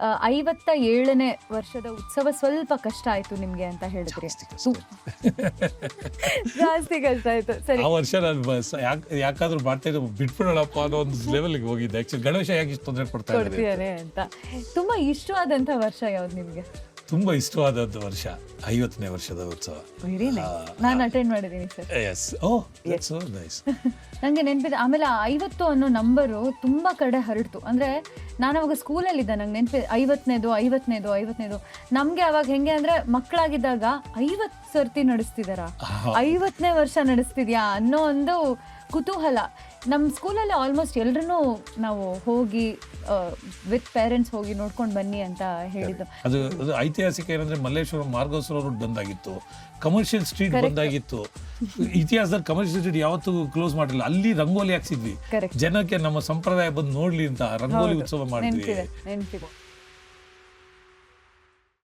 ಆ, ಐವತ್ತ ಏಳನೇ ವರ್ಷದ ಉತ್ಸವ ಸ್ವಲ್ಪ ಕಷ್ಟ ಆಯ್ತು ನಿಮ್ಗೆ ಅಂತ ಹೇಳಿದ್ರೆ. ಜಾಸ್ತಿ ಕಷ್ಟ ಜಾಸ್ತಿ ಕಷ್ಟ ಆಯ್ತು. ಸರಿ. ಆ ವರ್ಷ ನಾನು ಯಾಕಾದ್ರೂ ಮಾಡ್ತಾ ಇದ್ದೆ ಬಿಟ್ಬಿಡೋಣಪ್ಪ ಅನ್ನೋ ಒಂದು ಲೆವೆಲ್ಗೆ ಹೋಗಿದ್ದೆ. ಆಕ್ಚುಲಿ ಗಣೇಶ ಯಾಕೆ ಇಷ್ಟು ತೊಂದರೆ ಕೊಡ್ತಾ ಇದ್ದಾರೆ ಅಂತ. ತುಂಬಾ ಇಷ್ಟವಾದಂತ ವರ್ಷ ಯಾವ್ದು ನಿಮ್ಗೆ? ತುಂಬಾ ಇಷ್ಟವಾದದ್ದು ವರ್ಷ ಐವತ್ತನೇ ವರ್ಷದ ಉತ್ಸವ. ವೆರಿ ನೈಸ್ ನಾನು ಅಟೆಂಡ್ ಮಾಡಿದ್ದೀನಿ sir yes oh so nice ನಂಗೆ ನೆನಪಿದೆ ಆಮೇಲೆ ಐವತ್ತು ಅನ್ನೋ ನಂಬರು ತುಂಬಾ ಕಡೆ ಹರಡ್ತು. ಅಂದ್ರೆ ನಾನು ಅವಾಗ ಸ್ಕೂಲಲ್ಲಿ ಇದ್ದೆ ನಂಗೆ ನೆನಪಿದೆ ಐವತ್ತನೇದು ಐವತ್ತನೇದು ಐವತ್ತನೇದು. ನಮ್ಗೆ ಅವಾಗ ಹೆಂಗೆ ಅಂದ್ರೆ ಮಕ್ಕಳಾಗಿದ್ದಾಗ ಐವತ್ ಸರ್ತಿ ನಡೆಸ್ತಿದಾರ? ಐವತ್ತನೇ ವರ್ಷ ನಡೆಸ್ತಿದ್ಯಾ ಅನ್ನೋ ಒಂದು ಕುತೂಹಲ. ನಮ್ಮ ಸ್ಕೂಲಲ್ಲಿ ಆಲ್ಮೋಸ್ಟ್ ಎಲ್ಲರೂ ನಾವು ಹೋಗಿ ವಿತ್ ಪೇರೆಂಟ್ಸ್ ಹೋಗಿ ನೋಡ್ಕೊಂಡು ಬನ್ನಿ ಅಂತ ಹೇಳಿದ್ದು. ಅದು ಅದು ಐತಿಹಾಸಿಕ ಏನಂದ್ರೆ ಮಲ್ಲೇಶ್ವರಂ ಮಾರ್ಗೋಸ್ವರ ರೋಡ್ ಬಂದಾಗಿತ್ತು. ಕಮರ್ಷಿಯಲ್ ಸ್ಟ್ರೀಟ್ ಬಂದಾಗಿತ್ತು. ಇತಿಹಾಸದಲ್ಲಿ ಕಮರ್ಷಿಯಲ್ ಸ್ಟ್ರೀಟ್ ಯಾವತ್ತೂ ಕ್ಲೋಸ್ ಮಾಡಿಲ್ಲ. ಅಲ್ಲಿ ರಂಗೋಲಿ ಹಾಕ್ಸಿದ್ವಿ. ಜನಕ್ಕೆ ನಮ್ಮ ಸಂಪ್ರದಾಯ ಬಂದು ನೋಡ್ಲಿ ಅಂತ ರಂಗೋಲಿ ಉತ್ಸವ ಮಾಡಿದ್ವಿ.